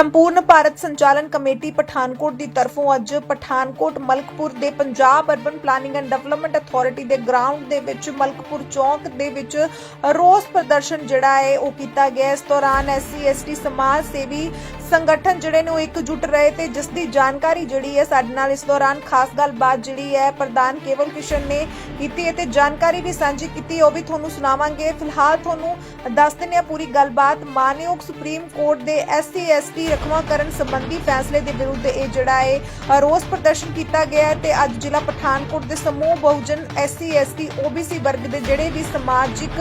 ਸੰਪੂਰਨ ਭਾਰਤ ਸੰਚਾਲਨ ਕਮੇਟੀ ਪਠਾਨਕੋਟ ਦੀ ਤਰਫੋਂ ਅੱਜ ਪਠਾਨਕੋਟ ਮਲਕਪੁਰ ਦੇ Punjab urban planning and development authority ਦੇ ਗਰਾਊਂਡ ਦੇ ਵਿੱਚ ਮਲਕਪੁਰ ਚੌਂਕ ਦੇ ਵਿੱਚ ਰੋਸ ਪ੍ਰਦਰਸ਼ਨ ਜਿਹੜਾ ਹੈ ਉਹ ਕੀਤਾ ਗਿਆ ਇਸ ਦੌਰਾਨ ਐਸਸੀ ਐਸਟੀ ਸਮਾਜ ਸੇਵੀ ਸੰਗਠਨ ਜਿਹੜੇ ਨੇ ਉਹ ਇਕਜੁੱਟ ਰਹੇ ਤੇ ਜਿਸ ਦੀ ਜਾਣਕਾਰੀ ਜਿਹੜੀ ਹੈ ਸਾਡੇ ਨਾਲ ਇਸ ਦੌਰਾਨ ਖਾਸ ਗੱਲਬਾਤ ਜਿਹੜੀ ਹੈ ਪ੍ਰਧਾਨ ਕੇਵਲ ਕਿਸ਼ਨ ਨੇ ਕੀਤੀ ਹੈ ਤੇ ਜਾਣਕਾਰੀ ਵੀ ਸਾਂਝੀ ਕੀਤੀ ਉਹ ਵੀ ਤੁਹਾਨੂੰ ਸੁਣਾਵਾਂਗੇ। ਫਿਲਹਾਲ ਤੁਹਾਨੂੰ ਦੱਸ ਦਿੰਦੇ ਹਾਂ ਪੂਰੀ ਗੱਲਬਾਤ। ਮਾਨਯੋਗ ਸੁਪਰੀਮ ਕੋਰਟ ਦੇ ਐਸਸੀ, ਐਸਟੀ ਰਖਵਾਕਰਨ ਸੰਬੰਧੀ ਫੈਸਲੇ ਦੇ ਵਿਰੁੱਧ ਇਹ ਜਿਹੜਾ ਹੈ ਰੋਸ ਪ੍ਰਦਰਸ਼ਨ ਕੀਤਾ ਗਿਆ ਤੇ ਅੱਜ ਜ਼ਿਲ੍ਹਾ ਪਠਾਨਕੋਟ ਦੇ ਸਮੂਹ ਬਹੁਜਨ ਐਸਸੀ, ਐਸਟੀ ਓਬੀਸੀ ਵਰਗ ਦੇ ਜਿਹੜੇ ਵੀ ਸਮਾਜਿਕ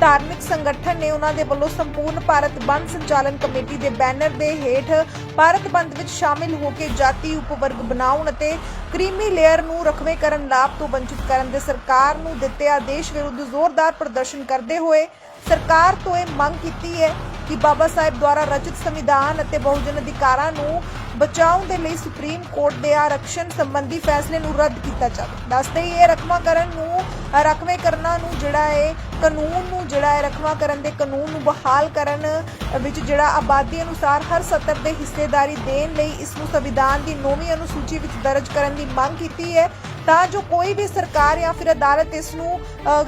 ਧਾਰਮਿਕ ਸੰਗਠਨ ਨੇ ਉਹਨਾਂ ਦੇ ਵੱਲੋਂ ਸੰਪੂਰਨ ਭਾਰਤ ਬੰਦ ਸੰਚਾਲਨ ਕਮੇਟੀ ਦੇ ਬੈਨਰ ਦੇ ਹੇਠ ਭਾਰਤ ਬੰਦ ਵਿੱਚ ਸ਼ਾਮਿਲ ਹੋ ਕੇ ਜਾਤੀ ਉਪਵਰਗ ਬਣਾਉਣ ਅਤੇ ਕ੍ਰੀਮੀ ਲੇਅਰ ਨੂੰ ਰਖਵੇਕਰਨ ਲਾਭ ਤੋਂ ਵੰਚਿਤ ਕਰਨ ਦੇ ਸਰਕਾਰ ਨੂੰ ਦਿੱਤੇ ਆਦੇਸ਼ ਵਿਰੁੱਧ ਜ਼ੋਰਦਾਰ ਪ੍ਰਦਰਸ਼ਨ ਕਰਦੇ ਹੋਏ ਸਰਕਾਰ ਤੋਂ ਇਹ ਮੰਗ ਕੀਤੀ ਹੈ ਕਿ ਬਾਬਾ ਸਾਹਿਬ ਦੁਆਰਾ ਰਚਿਤ ਸੰਵਿਧਾਨ ਅਤੇ ਬਹੁਜਨ ਅਧਿਕਾਰਾਂ ਨੂੰ ਬਚਾਉਣ ਦੇ ਲਈ ਸੁਪਰੀਮ ਕੋਰਟ ਦੇ ਆਰਕਸ਼ਣ ਸੰਬੰਧੀ ਫੈਸਲੇ ਨੂੰ ਰੱਦ ਕੀਤਾ ਜਾਵੇ। ਦੱਸਦੇ ਹੀ ਇਹ ਰਕਮਾਕਰਨ ਨੂੰ ਰਕਵੇ ਕਰਨਾ ਨੂੰ ਜਿਹੜਾ ਹੈ ਕਾਨੂੰਨ ਨੂੰ, ਜਿਹੜਾ ਹੈ ਰਕਮਾਕਰਨ ਦੇ ਕਾਨੂੰਨ ਨੂੰ ਬਹਾਲ ਕਰਨ ਵਿੱਚ ਜਿਹੜਾ ਆਬਾਦੀ ਅਨੁਸਾਰ ਹਰ ਸਤਰ ਦੇ ਹਿੱਸੇਦਾਰੀ ਦੇਣ ਲਈ ਇਸ ਨੂੰ ਸੰਵਿਧਾਨ ਦੀ ਨੌਵੀਂ ਅਨੁਸੂਚੀ ਵਿੱਚ ਦਰਜ ਕਰਨ ਦੀ ਮੰਗ ਕੀਤੀ ਹੈ, ਤਾਂ ਜੋ ਕੋਈ ਵੀ ਸਰਕਾਰ ਜਾਂ ਫਿਰ ਅਦਾਲਤ ਇਸ ਨੂੰ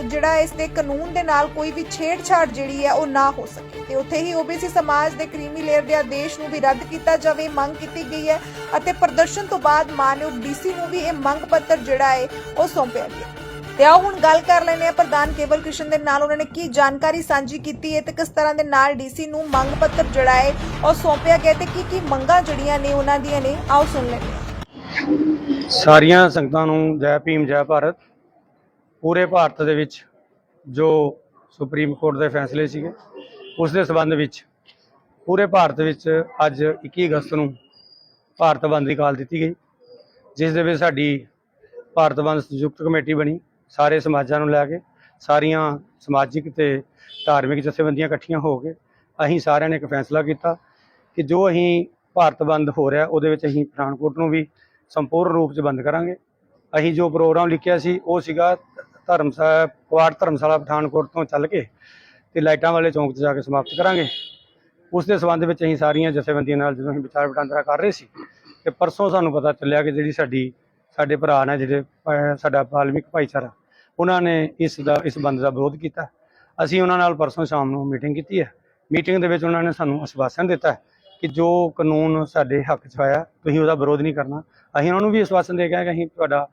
ਜਿਹੜਾ ਇਸ ਦੇ ਕਾਨੂੰਨ ਦੇ ਨਾਲ ਕੋਈ ਵੀ ਛੇੜਛਾੜ ਜਿਹੜੀ ਹੈ ਉਹ ਨਾ ਹੋ ਸਕੇ। ਤੇ ਉੱਥੇ ਹੀ ਓਬੀਸੀ ਸਮਾਜ ਦੇ ਕ੍ਰੀਮੀ ਲੇਅਰ ਦੇ ਆਦੇਸ਼ ਨੂੰ ਵੀ ਰੱਦ ਕੀਤਾ ਜਾਵੇ, ਮੰਗ ਕੀਤੀ ਗਈ ਹੈ ਅਤੇ ਪ੍ਰਦਰਸ਼ਨ ਤੋਂ ਬਾਅਦ ਮਾਨਯੋਗ ਡੀਸੀ ਨੂੰ ਵੀ ਇਹ ਮੰਗ ਪੱਤਰ ਜਿਹੜਾ ਹੈ ਉਹ ਸੌਂਪਿਆ ਗਿਆ। ਤੇ ਆਓ ਹੁਣ ਗੱਲ ਕਰ ਲੈਂਦੇ ਆ ਪ੍ਰਧਾਨ ਕੇਵਲ ਕ੍ਰਿਸ਼ਨ ਦੇ ਨਾਲ, ਉਹਨਾਂ ਨੇ ਕੀ ਜਾਣਕਾਰੀ ਸਾਂਝੀ ਕੀਤੀ ਹੈ ਤੇ ਕਿਸ ਤਰ੍ਹਾਂ ਦੇ ਨਾਲ ਡੀਸੀ ਨੂੰ ਮੰਗ ਪੱਤਰ ਜਿਹੜਾ ਹੈ ਉਹ ਸੌਂਪਿਆ ਗਿਆ ਤੇ ਕੀ ਕੀ ਮੰਗਾਂ ਜਿਹੜੀਆਂ ਨੇ ਉਹਨਾਂ ਦੀਆਂ ਨੇ? ਆਓ ਸੁਣ ਲੈਂਦੇ ਸਾਰੀਆਂ ਸੰਗਤਾਂ ਨੂੰ ਜੈ ਭੀਮ, ਜੈ ਭਾਰਤ। ਪੂਰੇ ਭਾਰਤ ਦੇ ਵਿੱਚ ਜੋ ਸੁਪਰੀਮ ਕੋਰਟ ਦੇ ਫੈਸਲੇ ਸੀਗੇ, ਉਸ ਦੇ ਸਬੰਧ ਵਿੱਚ ਪੂਰੇ ਭਾਰਤ ਵਿੱਚ ਅੱਜ 21 ਅਗਸਤ ਨੂੰ ਭਾਰਤ ਬੰਦ ਦੀ ਕਾਲ ਦਿੱਤੀ ਗਈ, ਜਿਸ ਦੇ ਵਿੱਚ ਸਾਡੀ ਭਾਰਤ ਬੰਦ ਸੰਯੁਕਤ ਕਮੇਟੀ ਬਣੀ, ਸਾਰੇ ਸਮਾਜਾਂ ਨੂੰ ਲੈ ਕੇ, ਸਾਰੀਆਂ ਸਮਾਜਿਕ ਤੇ ਧਾਰਮਿਕ ਜਥੇਬੰਦੀਆਂ ਇਕੱਠੀਆਂ ਹੋ ਕੇ, ਅਸੀਂ ਸਾਰਿਆਂ ਨੇ ਇੱਕ ਫੈਸਲਾ ਕੀਤਾ ਕਿ ਜੋ ਅਸੀਂ ਭਾਰਤ ਬੰਦ ਹੋ ਰਿਹਾ, ਉਹਦੇ ਵਿੱਚ ਅਸੀਂ ਪਠਾਨਕੋਟ ਨੂੰ ਵੀ ਸੰਪੂਰਨ ਰੂਪ 'ਚ ਬੰਦ ਕਰਾਂਗੇ। ਅਸੀਂ ਜੋ ਪ੍ਰੋਗਰਾਮ ਲਿਖਿਆ ਸੀ, ਉਹ ਸੀਗਾ ਧਰਮਸ਼ਾਲਾ ਕੁਆੜ ਧਰਮਸ਼ਾਲਾ ਪਠਾਨਕੋਟ ਤੋਂ ਚੱਲ ਕੇ ਤੇ ਲਾਈਟਾਂ ਵਾਲੇ ਚੌਂਕ 'ਚ ਜਾ ਕੇ ਸਮਾਪਤ ਕਰਾਂਗੇ। ਉਸ ਦੇ ਸੰਬੰਧ ਵਿੱਚ ਅਸੀਂ ਸਾਰੀਆਂ ਜਥੇਬੰਦੀਆਂ ਨਾਲ ਜਦੋਂ ਅਸੀਂ ਵਿਚਾਰ ਵਟਾਂਦਰਾ ਕਰ ਰਹੇ ਸੀ, ਤੇ ਪਰਸੋਂ ਸਾਨੂੰ ਪਤਾ ਚੱਲਿਆ ਕਿ ਜਿਹੜੀ ਸਾਡੀ, ਸਾਡੇ ਭਰਾ ਨੇ ਜਿਹੜੇ ਸਾਡਾ ਬਾਲਮਿਕ ਭਾਈਚਾਰਾ, ਉਹਨਾਂ ਨੇ ਇਸ ਦਾ, ਇਸ ਬੰਦ ਦਾ ਵਿਰੋਧ ਕੀਤਾ। ਅਸੀਂ ਉਹਨਾਂ ਨਾਲ ਪਰਸੋਂ ਸ਼ਾਮ ਨੂੰ ਮੀਟਿੰਗ ਕੀਤੀ ਹੈ। ਮੀਟਿੰਗ ਦੇ ਵਿੱਚ ਉਹਨਾਂ ਨੇ ਸਾਨੂੰ ਆਸ਼ਵਾਸਨ ਦਿੱਤਾ ਕਿ ਜੋ ਕਾਨੂੰਨ ਸਾਡੇ ਹੱਕ 'ਚ ਆਇਆ, ਤੁਸੀਂ ਉਹਦਾ ਵਿਰੋਧ ਨਹੀਂ ਕਰਨਾ। ਅਸੀਂ ਉਹਨਾਂ ਨੂੰ ਵੀ ਅਸ਼ਵਾਸਨ ਦੇ ਕੇ ਕਿ ਅਸੀਂ ਤੁਹਾਡਾ,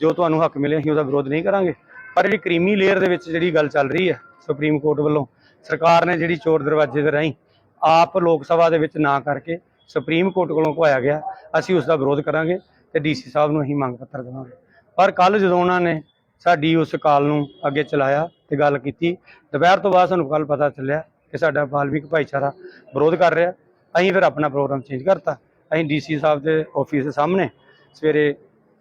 ਜੋ ਤੁਹਾਨੂੰ ਹੱਕ ਮਿਲੇ ਅਸੀਂ ਉਹਦਾ ਵਿਰੋਧ ਨਹੀਂ ਕਰਾਂਗੇ। ਪਰ ਜਿਹੜੀ ਕ੍ਰੀਮੀ ਲੇਅਰ ਦੇ ਵਿੱਚ ਜਿਹੜੀ ਗੱਲ ਚੱਲ ਰਹੀ ਹੈ, ਸੁਪਰੀਮ ਕੋਰਟ ਵੱਲੋਂ, ਸਰਕਾਰ ਨੇ ਜਿਹੜੀ ਚੋਰ ਦਰਵਾਜ਼ੇ ਦੇ ਰਾਹੀਂ ਆਪ ਲੋਕ ਸਭਾ ਦੇ ਵਿੱਚ ਨਾ ਕਰਕੇ ਸੁਪਰੀਮ ਕੋਰਟ ਕੋਲੋਂ ਘੁਆਇਆ ਗਿਆ। ਅਸੀਂ ਉਸ ਦਾ ਵਿਰੋਧ ਕਰਾਂਗੇ ਤੇ ਡੀਸੀ ਸਾਹਿਬ ਨੂੰ ਅਸੀਂ ਮੰਗ ਪੱਤਰ ਦੇਵਾਂਗੇ। ਪਰ ਕੱਲ ਜਦੋਂ ਉਹਨਾਂ ਨੇ ਸਾਡੀ ਉਸ ਕਾਲ ਨੂੰ ਅੱਗੇ ਚਲਾਇਆ ਤੇ ਗੱਲ ਕੀਤੀ, ਦੁਪਹਿਰ ਤੋਂ ਬਾਅਦ ਸਾਨੂੰ ਕੱਲ ਪਤਾ ਚੱਲਿਆ ਕਿ ਸਾਡਾ ਬਾਲਮਿਕ ਭਾਈਚਾਰਾ ਵਿਰੋਧ ਕਰ ਰਿਹਾ। ਅਸੀਂ ਫਿਰ ਆਪਣਾ ਪ੍ਰੋਗਰਾਮ ਚੇਂਜ ਕਰਤਾ। ਅਸੀਂ ਡੀਸੀ ਸਾਹਿਬ ਦੇ ਆਫਿਸ ਦੇ ਸਾਹਮਣੇ ਸਵੇਰੇ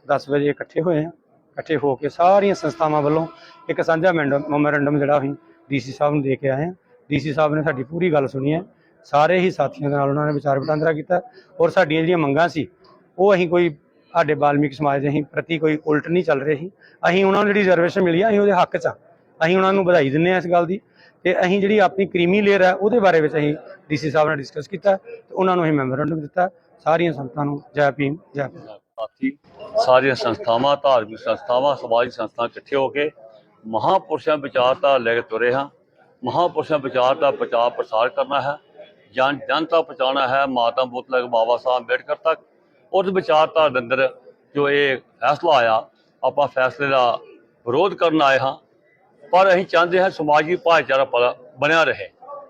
10 ਵਜੇ ਇਕੱਠੇ ਹੋਏ ਹਾਂ। ਇਕੱਠੇ ਹੋ ਕੇ ਸਾਰੀਆਂ ਸੰਸਥਾਵਾਂ ਵੱਲੋਂ ਇੱਕ ਸਾਂਝਾ ਮੈਮੋਰੈਂਡਮ ਜਿਹੜਾ ਅਸੀਂ ਡੀਸੀ ਸਾਹਿਬ ਨੂੰ ਦੇ ਕੇ ਆਏ ਹਾਂ। ਡੀਸੀ ਸਾਹਿਬ ਨੇ ਸਾਡੀ ਪੂਰੀ ਗੱਲ ਸੁਣੀ ਹੈ। ਸਾਰੇ ਹੀ ਸਾਥੀਆਂ ਦੇ ਨਾਲ ਉਹਨਾਂ ਨੇ ਵਿਚਾਰ ਵਟਾਂਦਰਾ ਕੀਤਾ। ਔਰ ਸਾਡੀਆਂ ਜਿਹੜੀਆਂ ਮੰਗਾਂ ਸੀ, ਉਹ ਅਸੀਂ ਕੋਈ ਸਾਡੇ ਬਾਲਮਿਕ ਸਮਾਜ ਦੇ ਅਸੀਂ ਪ੍ਰਤੀ ਕੋਈ ਉਲਟ ਨਹੀਂ ਚੱਲ ਰਹੇ ਸੀ। ਅਸੀਂ ਉਹਨਾਂ ਨੂੰ ਜਿਹੜੀ ਰਿਜ਼ਰਵੇਸ਼ਨ ਮਿਲੀ ਆ, ਅਸੀਂ ਉਹਦੇ ਹੱਕ 'ਚ ਆ। ਅਸੀਂ ਉਹਨਾਂ ਨੂੰ ਵਧਾਈ ਦਿੰਦੇ ਆ ਇਸ ਗੱਲ ਦੀ। ਤੇ ਅਸੀਂ ਜਿਹੜੀ ਆਪਣੀ ਕ੍ਰੀਮੀ ਲੇਅਰ ਹੈ ਉਹਦੇ ਬਾਰੇ ਵਿੱਚ ਅਸੀਂ ਡੀਸੀ ਸਾਹਿਬ ਨਾਲ ਡਿਸਕਸ ਕੀਤਾ ਤੇ ਉਹਨਾਂ ਨੂੰ ਅਸੀਂ ਮੈਮੋਰੈਂਡਮ ਦਿੱਤਾ। ਸਾਰੀਆਂ ਸੰਗਤਾਂ ਨੂੰ ਜੈ ਭੀਮ, ਜੈ ਸਾਥੀ, ਸਾਰੀਆਂ ਸੰਸਥਾਵਾਂ, ਧਾਰਮਿਕ ਸੰਸਥਾਵਾਂ, ਸਮਾਜਿਕ ਸੰਸਥਾਵਾਂ ਇਕੱਠੇ ਹੋ ਕੇ ਮਹਾਪੁਰਸ਼ਾਂ ਵਿਚਾਰਤਾ ਲੈ ਕੇ ਤੁਰੇ ਹਾਂ। ਮਹਾਪੁਰਸ਼ਾਂ ਵਿਚਾਰ ਦਾ ਪ੍ਰਚਾਰ ਪ੍ਰਸਾਰ ਕਰਨਾ ਹੈ। ਜਨ ਜਨ ਤੱਕ ਪਹੁੰਚਾਉਣਾ ਹੈ, ਮਾਤਾ ਬੁੱਤ ਬਾਬਾ ਸਾਹਿਬ ਅੰਬੇਡਕਰ ਤੱਕ। ਉਸ ਵਿਚਾਰਧਾਰਾ ਦੇ ਅੰਦਰ ਜੋ ਇਹ ਫੈਸਲਾ ਆਇਆ, ਆਪਾਂ ਫੈਸਲੇ ਦਾ ਵਿਰੋਧ ਕਰਨ ਆਏ ਹਾਂ। ਪਰ ਅਸੀਂ ਚਾਹੁੰਦੇ ਹਾਂ ਸਮਾਜੀ ਭਾਈਚਾਰਾ ਪ- ਬਣਿਆ ਰਹੇ।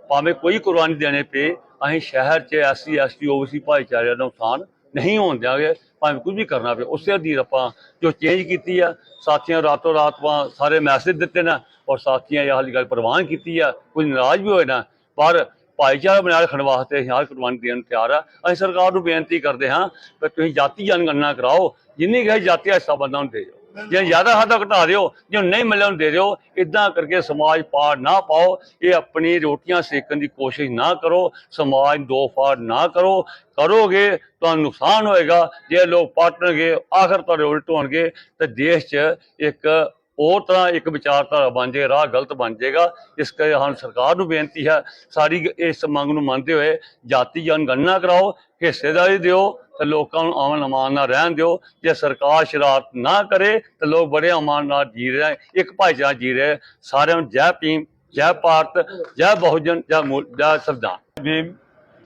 ਭਾਵੇਂ ਕੋਈ ਕੁਰਬਾਨੀ ਦੇਣੇ ਪਏ, ਅਸੀਂ ਸ਼ਹਿਰ 'ਚ ਐਸਸੀ, ਐਸਟੀ, ਓਬੀਸੀ ਭਾਈਚਾਰੇ ਦਾ ਨੁਕਸਾਨ ਨਹੀਂ ਹੋਣ ਦਿਆਂਗੇ, ਭਾਵੇਂ ਕੁਝ ਵੀ ਕਰਨਾ ਪਏ। ਉਸੇ ਅਧੀਨ ਆਪਾਂ ਜੋ ਚੇਂਜ ਕੀਤੀ ਆ, ਸਾਥੀਆਂ ਰਾਤੋਂ ਰਾਤ ਆਪਾਂ ਸਾਰੇ ਮੈਸੇਜ ਦਿੱਤੇ ਨੇ ਔਰ ਸਾਥੀਆਂ ਇਹ ਹਾਲੀ ਗੱਲ ਪ੍ਰਵਾਨ ਕੀਤੀ ਆ ਕੁਝ ਨਾਰਾਜ਼ ਵੀ ਹੋਏ ਨਾ। ਪਰ ਭਾਈਚਾਰਾ ਬਣਾ ਰੱਖਣ ਵਾਸਤੇ ਅਸੀਂ ਹਰ ਕੁਰਬਾਨੀ ਦੇਣ ਨੂੰ ਤਿਆਰ ਆ। ਅਸੀਂ ਸਰਕਾਰ ਨੂੰ ਬੇਨਤੀ ਕਰਦੇ ਹਾਂ ਕਿ ਤੁਸੀਂ ਜਾਤੀ ਜਨਗਣਨਾ ਕਰਾਓ। ਜਿੰਨੀ ਗਏ ਜਾਤੀ ਹਿੱਸਾ ਬੰਦਾ ਨੂੰ ਦੇ ਦਿਓ। ਜੇ ਜ਼ਿਆਦਾ ਹੱਦ ਘਟਾ ਦਿਓ, ਜੇ ਨਹੀਂ ਮਿਲਿਆ ਨੂੰ ਦੇ ਦਿਓ ਇਦਾਂ ਕਰਕੇ ਸਮਾਜ ਪਾੜ ਨਾ ਪਾਓ। ਇਹ ਆਪਣੀ ਰੋਟੀਆਂ ਸੇਕਣ ਦੀ ਕੋਸ਼ਿਸ਼ ਨਾ ਕਰੋ। ਸਮਾਜ ਦੋ ਫਾੜ ਨਾ ਕਰੋ। ਕਰੋਗੇ, ਤੁਹਾਨੂੰ ਨੁਕਸਾਨ ਹੋਏਗਾ। ਜੇ ਲੋਕ ਪਾਟਣਗੇ, ਆਖਰ ਤੁਹਾਡੇ ਉਲਟ ਹੋਣਗੇ। ਤੇ ਦੇਸ਼ 'ਚ ਇੱਕ ਹੋਰ ਤਰ੍ਹਾਂ ਇੱਕ ਵਿਚਾਰਧਾਰਾ ਬਣ ਜਾਏ, ਰਾਹ ਗਲਤ ਬਣ ਜਾਏਗਾ। ਇਸ ਕਰਕੇ ਹਾਂ ਸਰਕਾਰ ਨੂੰ ਬੇਨਤੀ ਹੈ ਸਾਰੀ ਇਸ ਮੰਗ ਨੂੰ ਮੰਨਦੇ ਹੋਏ ਜਾਤੀ ਜਨਗਣਨਾ ਕਰਾਓ, ਹਿੱਸੇਦਾਰੀ ਦਿਓ ਤੇ ਲੋਕਾਂ ਨੂੰ ਅਮਨ ਅਮਾਨ ਨਾਲ ਰਹਿਣ ਦਿਓ। ਜੇ ਸਰਕਾਰ ਸ਼ਰਾਰਤ ਨਾ ਕਰੇ ਤੇ ਲੋਕ ਬੜੇ ਅਮਾਨ ਨਾਲ ਜੀ ਰਹੇ ਇੱਕ ਭਾਈਚਾਰਾ ਜੀ ਰਹੇ ਸਾਰਿਆਂ ਨੂੰ ਜੈ ਭੀਮ, ਜੈ ਭਾਰਤ, ਜੈ ਬਹੁਜਨ, ਜੈ ਮੂਲ, ਜੈ ਸੰਵਿਧਾਨ। ਭੀਮ,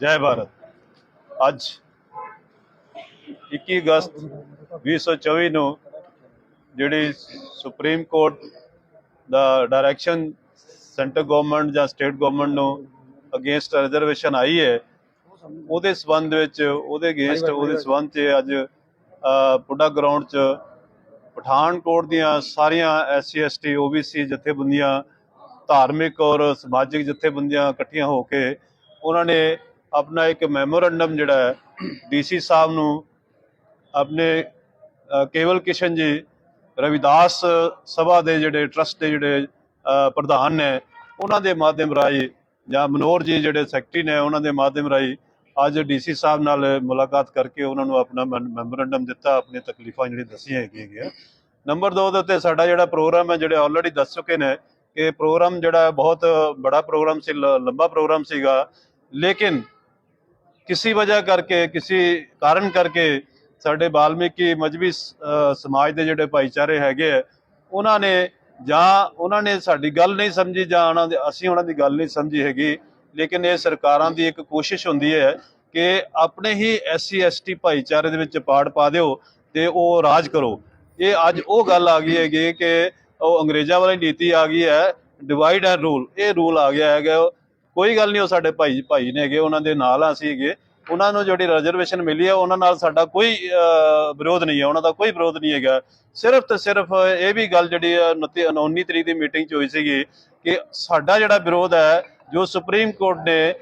ਜੈ ਭਾਰਤ। ਅੱਜ 21 ਅਗਸਤ 2024 ਨੂੰ ਜਿਹੜੀ ਸੁਪਰੀਮ ਕੋਰਟ ਦਾ ਡਾਇਰੈਕਸ਼ਨ ਸੈਂਟਰ ਗਵਰਨਮੈਂਟ ਜਾਂ ਸਟੇਟ ਗਵਰਨਮੈਂਟ ਨੂੰ ਅਗੇਂਸਟ ਰਿਜ਼ਰਵੇਸ਼ਨ ਆਈ ਹੈ ਉਹਦੇ ਸਬੰਧ ਵਿੱਚ ਉਹਦੇ ਅਗੇਂਸਟ ਉਹਦੇ ਸਬੰਧ 'ਚ ਅੱਜ ਪੁੱਡਾ ਗਰਾਊਂਡ 'ਚ ਪਠਾਨਕੋਟ ਦੀਆਂ ਸਾਰੀਆਂ ਐਸਸੀ ਐਸਟੀ ਓਬੀਸੀ ਜਥੇਬੰਦੀਆਂ ਧਾਰਮਿਕ ਔਰ ਸਮਾਜਿਕ ਜਥੇਬੰਦੀਆਂ ਇਕੱਠੀਆਂ ਹੋ ਕੇ ਉਹਨਾਂ ਨੇ ਆਪਣਾ ਇੱਕ ਮੈਮੋਰੰਡਮ ਜਿਹੜਾ ਹੈ ਡੀਸੀ ਸਾਹਿਬ ਨੂੰ ਆਪਣੇ ਕੇਵਲ ਕਿਸ਼ਨ ਜੀ ਰਵਿਦਾਸ ਸਭਾ ਦੇ ਜਿਹੜੇ ਟਰਸਟ ਦੇ ਜਿਹੜੇ ਪ੍ਰਧਾਨ ਨੇ, ਉਹਨਾਂ ਦੇ ਮਾਧਿਅਮ ਰਾਹੀਂ ਜਾਂ ਮਨੋਹਰ ਜੀ ਜਿਹੜੇ ਸੈਕਟਰੀ ਨੇ, ਉਹਨਾਂ ਦੇ ਮਾਧਿਅਮ ਰਾਹੀਂ ਅੱਜ ਡੀਸੀ ਸਾਹਿਬ ਨਾਲ ਮੁਲਾਕਾਤ ਕਰਕੇ ਉਹਨਾਂ ਨੂੰ ਆਪਣਾ ਮੈਮੋਰੰਡਮ ਦਿੱਤਾ, ਆਪਣੀਆਂ ਤਕਲੀਫਾਂ ਜਿਹੜੀਆਂ ਦੱਸੀਆਂ ਹੈਗੀਆਂ ਹੈਗੀਆਂ। ਨੰਬਰ 2 ਦੇ ਉੱਤੇ ਸਾਡਾ ਜਿਹੜਾ ਪ੍ਰੋਗਰਾਮ ਹੈ, ਜਿਹੜੇ ਆਲਰੇਡੀ ਦੱਸ ਚੁੱਕੇ ਨੇ ਕਿ ਪ੍ਰੋਗਰਾਮ ਜਿਹੜਾ ਬਹੁਤ ਬੜਾ ਪ੍ਰੋਗਰਾਮ ਸੀ, ਲ- ਲੰਬਾ ਪ੍ਰੋਗਰਾਮ ਸੀਗਾ। ਲੇਕਿਨ, ਕਿਸੇ ਵਜ੍ਹਾ ਕਰਕੇ, ਕਿਸੇ ਕਾਰਨ ਕਰਕੇ ਸਾਡੇ ਬਾਲਮੀਕੀ ਮਜਬੀ ਸਮਾਜ ਦੇ ਜਿਹੜੇ ਭਾਈਚਾਰੇ ਹੈਗੇ ਆ, ਉਹਨਾਂ ਨੇ ਜਾਂ ਉਹਨਾਂ ਨੇ ਸਾਡੀ ਗੱਲ ਨਹੀਂ ਸਮਝੀ ਜਾਂ ਉਹਨਾਂ ਦੇ ਅਸੀਂ ਉਹਨਾਂ ਦੀ ਗੱਲ ਨਹੀਂ ਸਮਝੀ ਹੈਗੀ। ਲੇਕਿਨ ਇਹ ਸਰਕਾਰਾਂ ਦੀ ਇੱਕ ਕੋਸ਼ਿਸ਼ ਹੁੰਦੀ ਹੈ ਕਿ ਆਪਣੇ ਹੀ ਐਸਸੀ ਐਸਟੀ ਭਾਈਚਾਰੇ ਦੇ ਵਿੱਚ ਪਾੜ ਪਾ ਦਿਓ ਤੇ ਉਹ ਰਾਜ ਕਰੋ। ਇਹ ਅੱਜ ਉਹ ਗੱਲ ਆ ਗਈ ਹੈਗੀ ਕਿ ਉਹ ਅੰਗਰੇਜ਼ਾਂ ਵਾਲੀ ਨੀਤੀ ਆ ਗਈ ਹੈ ਡਿਵਾਈਡ ਐਂਡ ਰੂਲ ਇਹ ਰੂਲ ਆ ਗਿਆ ਹੈਗਾ। ਕੋਈ ਗੱਲ ਨਹੀਂ ਉਹ ਸਾਡੇ ਭਾਈ ਭਾਈ ਨੇ ਹੈਗੇ ਉਹਨਾਂ ਦੇ ਨਾਲ ਅਸੀਂ ਹੈਗੇ। ਉਹਨਾਂ ਨੂੰ ਜਿਹੜੀ ਰਿਜ਼ਰਵੇਸ਼ਨ ਮਿਲੀ ਹੈ ਉਹਨਾਂ ਨਾਲ ਸਾਡਾ ਕੋਈ ਵਿਰੋਧ ਨਹੀਂ ਹੈ ਉਹਨਾਂ ਦਾ ਕੋਈ ਵਿਰੋਧ ਨਹੀਂ ਹੈਗਾ। ਸਿਰਫ ਤੇ ਸਿਰਫ ਇਹ ਵੀ ਗੱਲ ਜਿਹੜੀ ਹੈ 29 19 ਤਰੀਕ ਦੀ ਮੀਟਿੰਗ 'ਚ ਹੋਈ ਸੀਗੀ ਕਿ ਸਾਡਾ ਜਿਹੜਾ ਵਿਰੋਧ ਹੈ, ਜੋ ਸੁਪਰੀਮ ਕੋਰਟ ਨੇ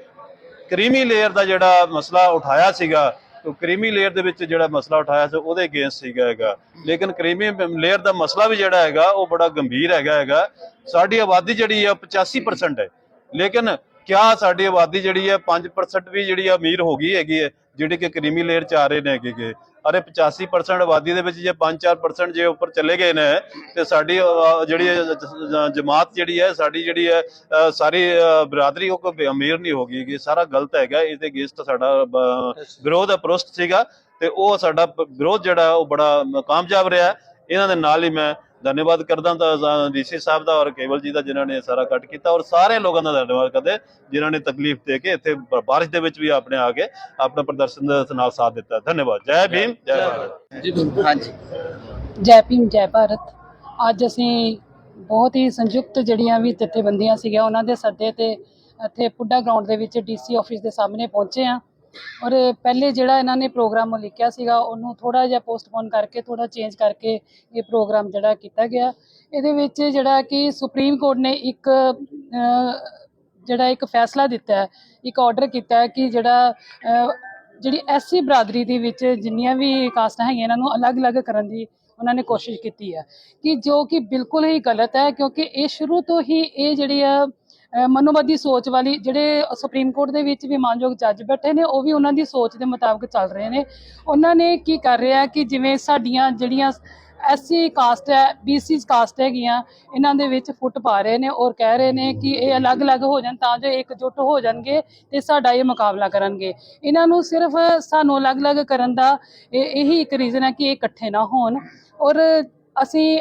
ਕਰੀਮੀ ਲੇਅਰ ਦਾ ਜਿਹੜਾ ਮਸਲਾ ਉਠਾਇਆ ਸੀਗਾ, ਉਹ ਕਰੀਮੀ ਲੇਅਰ ਦੇ ਵਿੱਚ ਜਿਹੜਾ ਮਸਲਾ ਉਠਾਇਆ ਸੀ, ਉਹਦੇ ਅਗੇਂਸਟ ਸੀਗਾ ਹੈਗਾ। ਲੇਕਿਨ ਕਰੀਮੀ ਲੇਅਰ ਦਾ ਮਸਲਾ ਵੀ ਜਿਹੜਾ ਹੈਗਾ, ਉਹ ਬੜਾ ਗੰਭੀਰ ਹੈਗਾ ਹੈਗਾ। ਸਾਡੀ ਆਬਾਦੀ ਜਿਹੜੀ ਹੈ 85% ਹੈ। ਲੇਕਿਨ ਕਿਆ ਸਾਡੀ ਆਬਾਦੀ ਜਿਹੜੀ ਹੈ 5% ਵੀ ਜਿਹੜੀ ਅਮੀਰ ਹੋ ਗਈ ਹੈਗੀ ਹੈ, ਜਿਹੜੇ ਕਿ ਕਰੀਮੀ ਲੇਅਰ ਚ ਆ ਰਹੇ ਨੇ ਹੈਗੇ ਗੇ। ਅਰੇ 85% ਆਬਾਦੀ ਦੇ ਵਿੱਚ ਜੇ 5-4% ਜੇ ਉੱਪਰ ਚਲੇ ਗਏ ਨੇ, ਤੇ ਸਾਡੀ ਜਿਹੜੀ ਜਮਾਤ ਜਿਹੜੀ ਹੈ, ਸਾਡੀ ਜਿਹੜੀ ਹੈ ਸਾਰੀ ਬਰਾਦਰੀ ਉਹ ਕੋਈ ਅਮੀਰ ਨਹੀਂ ਹੋ ਗਈ ਸਾਰਾ ਗਲਤ ਹੈਗਾ ਇਹਦੇ ਅਗੇਂਸਟ ਸਾਡਾ ਵਿਰੋਧ ਅਪਰੋਸਟ ਸੀਗਾ, ਤੇ ਉਹ ਸਾਡਾ ਵਿਰੋਧ ਜਿਹੜਾ ਉਹ ਬੜਾ ਕਾਮਯਾਬ ਰਿਹਾ ਇਹਨਾਂ ਦੇ ਨਾਲ ਹੀ ਮੈਂ ਧੰਨਵਾਦ ਕਰਦਾ ਤਾਂ ਡੀਸੀ ਸਾਹਿਬ ਦਾ ਔਰ ਕੇਵਲ ਜੀ ਦਾ ਜਿਨ੍ਹਾਂ ਨੇ ਸਾਰਾ ਕੱਟ ਕੀਤਾ ਔਰ ਸਾਰੇ ਲੋਕਾਂ ਦਾ ਧੰਨਵਾਦ ਕਰਦੇ ਜਿਨ੍ਹਾਂ ਨੇ ਤਕਲੀਫ ਦੇ ਕੇ ਇੱਥੇ ਬਾਰਿਸ਼ ਦੇ ਵਿੱਚ ਵੀ ਆਪਣੇ ਆ ਕੇ ਆਪਣਾ ਪ੍ਰਦਰਸ਼ਨ ਦੇ ਨਾਲ ਸਾਥ ਦਿੱਤਾ। ਧੰਨਵਾਦ। ਜੈ ਭੀਮ ਜੈ ਭਾਰਤ। ਹਾਂਜੀ। ਜੈ ਭੀਮ ਜੈ ਭਾਰਤ। ਅੱਜ ਅਸੀਂ ਬਹੁਤ ਹੀ ਸੰਯੁਕਤ ਜਿਹੜੀਆਂ ਵੀ ਜਥੇਬੰਦੀਆਂ ਸੀਗੀਆਂ ਉਹਨਾਂ ਦੇ ਸੱਦੇ ਤੇ ਇੱਥੇ ਪੁੱਡਾ ਗਰਾਊਂਡ ਦੇ ਵਿੱਚ ਡੀਸੀ ਆਫਿਸ ਦੇ ਸਾਹਮਣੇ ਪਹੁੰਚੇ ਆ ਔਰ ਪਹਿਲੇ ਜਿਹੜਾ ਇਹਨਾਂ ਨੇ ਪ੍ਰੋਗਰਾਮ ਉਲੀਕਿਆ ਸੀਗਾ, ਉਹਨੂੰ ਥੋੜਾ ਜਿਹਾ ਪੋਸਟਪੋਨ ਕਰਕੇ ਥੋੜਾ ਚੇਂਜ ਕਰਕੇ ਇਹ ਪ੍ਰੋਗਰਾਮ ਜਿਹੜਾ ਕੀਤਾ ਗਿਆ। ਇਹਦੇ ਵਿੱਚ ਜਿਹੜਾ ਕਿ ਸੁਪਰੀਮ ਕੋਰਟ ਨੇ ਇੱਕ ਜਿਹੜਾ ਇੱਕ ਫੈਸਲਾ ਦਿੱਤਾ ਹੈ, ਇੱਕ ਆਰਡਰ ਕੀਤਾ ਹੈ ਕਿ ਜਿਹੜਾ ਜਿਹੜੀ ਐਸਸੀ ਬਰਾਦਰੀ ਦੇ ਵਿੱਚ ਜਿੰਨੀਆਂ ਵੀ ਕਾਸਟਾਂ ਹੈਗੀਆਂ, ਇਹਨਾਂ ਨੂੰ ਅਲੱਗ-ਅਲੱਗ ਕਰਨ ਦੀ ਉਹਨਾਂ ਨੇ ਕੋਸ਼ਿਸ਼ ਕੀਤੀ ਹੈ। ਕਿ ਜੋ ਕਿ ਬਿਲਕੁਲ ਹੀ ਗਲਤ ਹੈ, ਕਿਉਂਕਿ ਇਹ ਸ਼ੁਰੂ ਤੋਂ ਹੀ ਇਹ ਜਿਹੜੀ ਆ ਮਨੋਵਾਦੀ ਸੋਚ ਵਾਲੀ ਜਿਹੜੇ ਸੁਪਰੀਮ ਕੋਰਟ ਦੇ ਵਿੱਚ ਵੀ ਮਾਨਯੋਗ ਜੱਜ ਬੈਠੇ ਨੇ, ਉਹ ਵੀ ਉਹਨਾਂ ਦੀ ਸੋਚ ਦੇ ਮੁਤਾਬਕ ਚੱਲ ਰਹੇ ਨੇ। ਉਹਨਾਂ ਨੇ ਕੀ ਕਰ ਰਿਹਾ ਕਿ ਜਿਵੇਂ ਸਾਡੀਆਂ ਜਿਹੜੀਆਂ ਐਸਸੀ ਕਾਸਟ ਹੈ, ਬੀਸੀ ਕਾਸਟ ਹੈਗੀਆਂ, ਇਹਨਾਂ ਦੇ ਵਿੱਚ ਫੁੱਟ ਪਾ ਰਹੇ ਨੇ ਔਰ ਕਹਿ ਰਹੇ ਨੇ ਕਿ ਇਹ ਅਲੱਗ-ਅਲੱਗ ਹੋ ਜਾਣ ਤਾਂ ਜੋ ਇਕਜੁੱਟ ਹੋ ਜਾਣਗੇ ਤੇ ਸਾਡਾ ਇਹ ਮੁਕਾਬਲਾ ਕਰਨਗੇ। ਇਹਨਾਂ ਨੂੰ ਸਿਰਫ ਸਾਨੂੰ ਅਲੱਗ-ਅਲੱਗ ਕਰਨ ਦਾ ਇਹ, ਇਹੀ ਇੱਕ ਰੀਜ਼ਨ ਹੈ ਕਿ ਇਹ ਇਕੱਠੇ ਨਾ ਹੋਣ। ਔਰ ਅਸੀਂ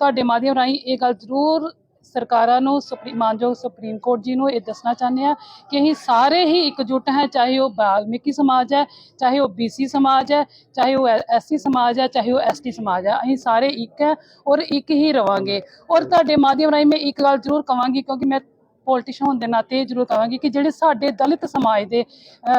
ਤੁਹਾਡੇ ਮਾਧਿਅਮ ਰਾਹੀਂ ਇਹ ਗੱਲ ਜ਼ਰੂਰ ਸਰਕਾਰਾਂ ਨੂੰ ਸੁਪਰੀਮ ਮਾਨਯੋਗ ਸੁਪਰੀਮ ਕੋਰਟ ਜੀ ਨੂੰ ਇਹ ਦੱਸਣਾ ਚਾਹੁੰਦੇ ਆ ਕਿ ਅਸੀਂ ਸਾਰੇ ਹੀ ਇਕਜੁੱਟ ਹੈ, ਚਾਹੇ ਉਹ ਬਾਲਮੀਕੀ ਸਮਾਜ ਹੈ, ਚਾਹੇ ਉਹ ਬੀਸੀ ਸਮਾਜ ਹੈ, ਚਾਹੇ ਉਹ ਐਸਸੀ ਸਮਾਜ ਹੈ, ਚਾਹੇ ਉਹ ਐਸਟੀ ਸਮਾਜ ਹੈ। ਅਸੀਂ ਸਾਰੇ ਇੱਕ ਹੈ ਔਰ ਇੱਕ ਹੀ ਰਵਾਂਗੇ। ਔਰ ਤੁਹਾਡੇ ਮਾਧਿਅਮ ਰਾਹੀਂ ਮੈਂ ਇੱਕ ਗੱਲ ਜ਼ਰੂਰ ਕਵਾਂਗੀ ਕਿਉਂਕਿ ਮੈਂ ਪੋਲੀਟੀਸ਼ਨ ਹੋਣ ਦੇ ਨਾਤੇ ਜ਼ਰੂਰ ਕਹਾਂਗੀ ਕਿ ਜਿਹੜੇ ਸਾਡੇ ਦਲਿਤ ਸਮਾਜ ਦੇ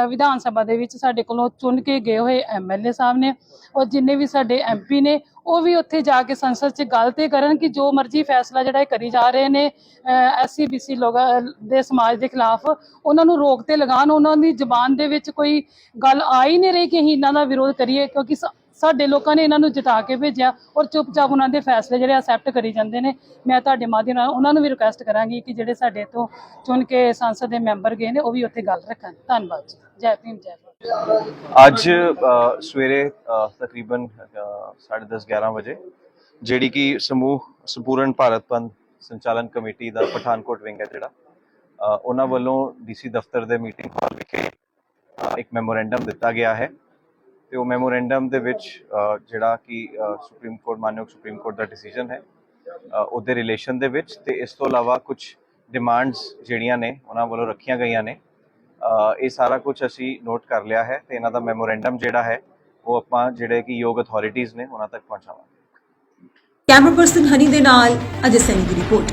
ਵਿਧਾਨ ਸਭਾ ਦੇ ਵਿੱਚ ਸਾਡੇ ਕੋਲੋਂ ਚੁਣ ਕੇ ਗਏ ਹੋਏ ਐਮਐਲਏ ਸਾਹਿਬ ਨੇ ਔਰ ਜਿੰਨੇ ਵੀ ਸਾਡੇ ਐਮਪੀ ਨੇ ਉਹ ਵੀ ਉੱਥੇ ਜਾ ਕੇ ਸੰਸਦ 'ਚ ਗੱਲ ਤੇ ਕਰਨ ਕਿ ਜੋ ਮਰਜ਼ੀ ਫੈਸਲਾ ਜਿਹੜਾ ਇਹ ਕਰੀ ਜਾ ਰਹੇ ਨੇ ਐਸਸੀ ਬੀਸੀ ਲੋਕਾਂ ਦੇ ਸਮਾਜ ਦੇ ਖਿਲਾਫ, ਉਹਨਾਂ ਨੂੰ ਰੋਕ ਤੇ ਲਗਾਉਣ, ਉਹਨਾਂ ਦੀ ਜ਼ੁਬਾਨ ਦੇ ਵਿੱਚ ਕੋਈ ਗੱਲ ਆ ਹੀ ਨਹੀਂ ਰਹੀ ਕਿ ਅਸੀਂ ਇਹਨਾਂ ਦਾ ਵਿਰੋਧ ਕਰੀਏ, ਕਿਉਂਕਿ ਸਾ- ਸਾਡੇ ਲੋਕਾਂ ਨੇ ਇਹਨਾਂ ਨੂੰ ਜਿਤਾ ਕੇ ਭੇਜਿਆ ਔਰ ਚੁੱਪਚਾਪ ਉਹਨਾਂ ਦੇ ਫੈਸਲੇ ਜਿਹੜੇ ਅਸੈਪਟ ਕਰੀ ਜਾਂਦੇ ਨੇ। ਮੈਂ ਤੁਹਾਡੇ ਮਾਧਿਅਮ ਨਾਲ ਉਹਨਾਂ ਨੂੰ ਵੀ ਰਿਕੁਐਸਟ ਕਰਾਂਗੀ ਕਿ ਜਿਹੜੇ ਸਾਡੇ ਤੋਂ ਚੁਣ ਕੇ ਸੰਸਦ ਦੇ ਮੈਂਬਰ ਗਏ ਨੇ ਉਹ ਵੀ ਉੱਥੇ ਗੱਲ ਰੱਖਣ। ਧੰਨਵਾਦ ਜੀ। ਜੈ ਭੀਮ ਜੈ ਅੱਜ ਸਵੇਰੇ ਅ, ਤਕਰੀਬਨ 10:30 11 ਵਜੇ ਜਿਹੜੀ ਕਿ ਸਮੂਹ ਸੰਪੂਰਨ ਭਾਰਤ ਪੰਥ ਸੰਚਾਲਨ ਕਮੇਟੀ ਦਾ ਪਠਾਨਕੋਟ ਵਿੰਗ ਹੈ ਜਿਹੜਾ ਉਹਨਾਂ ਵੱਲੋਂ ਡੀਸੀ ਦਫ਼ਤਰ ਦੇ ਮੀਟਿੰਗ ਹਾਲ ਵਿਖੇ ਇੱਕ ਮੈਮੋਰੈਂਡਮ ਦਿੱਤਾ ਗਿਆ ਹੈ। ਤੇ ਉਹ ਮੈਮੋਰੈਂਡਮ ਦੇ ਵਿੱਚ ਜਿਹੜਾ ਕਿ ਸੁਪਰੀਮ ਕੋਰਟ ਮਾਨਯੋਗ ਸੁਪਰੀਮ ਕੋਰਟ ਦਾ ਡਿਸੀਜਨ ਹੈ ਉਹਦੇ ਰਿਲੇਸ਼ਨ ਦੇ ਵਿੱਚ ਤੇ ਇਸ ਤੋਂ ਇਲਾਵਾ ਕੁਝ ਡਿਮਾਂਡਸ ਜਿਹੜੀਆਂ ਨੇ, ਉਹਨਾਂ ਵੱਲੋਂ ਰੱਖੀਆਂ ਗਈਆਂ ਨੇ। ਇਹ ਸਾਰਾ ਕੁਝ ਅਸੀਂ ਨੋਟ ਕਰ ਲਿਆ ਹੈ ਤੇ ਇਹਨਾਂ ਦਾ ਮੈਮੋਰੈਂਡਮ ਜਿਹੜਾ ਹੈ, ਉਹ ਆਪਾਂ ਜਿਹੜੇ ਕਿ ਯੋਗ ਅਥਾਰਟੀਆਂ ਨੇ, ਉਹਨਾਂ ਤੱਕ ਪਹੁੰਚਾਵਾਂਗੇ। ਕੈਮਰਾ ਪਰਸਨ ਹਨੀ ਦੇ ਨਾਲ, ਅਜੇ ਸੈਨੀ ਦੀ ਰਿਪੋਰਟ